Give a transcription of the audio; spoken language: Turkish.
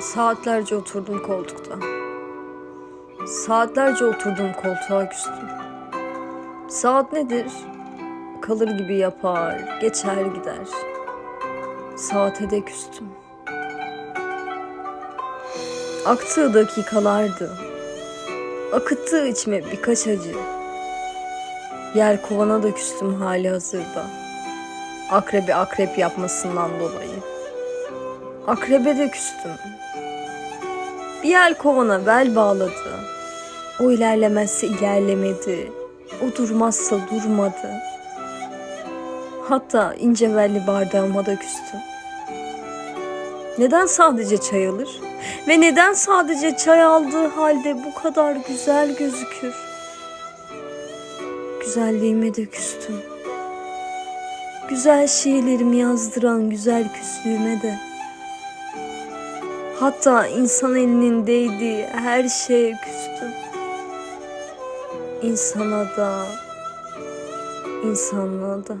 Saatlerce oturdum koltukta. Saatlerce oturdum koltuğa küstüm. Saat nedir? Kalır gibi yapar, geçer gider. Saate de küstüm. Aktığı dakikalardı. Akıttığı içime birkaç acı. Yer kovana da küstüm hali hazırda. Akrebi akrep yapmasından dolayı. Akrebe de küstüm. Bir yel kovana bel bağladı. O ilerlemezse ilerlemedi. O durmazsa durmadı. Hatta ince belli bardağıma da küstüm. Neden sadece çay alır? Ve neden sadece çay aldığı halde bu kadar güzel gözükür? Güzelliğime de küstüm. Güzel şiirlerimi yazdıran güzel küslüğüme de. Hatta insan elinin değdiği her şeye küstüm. İnsana da, insanlığa da.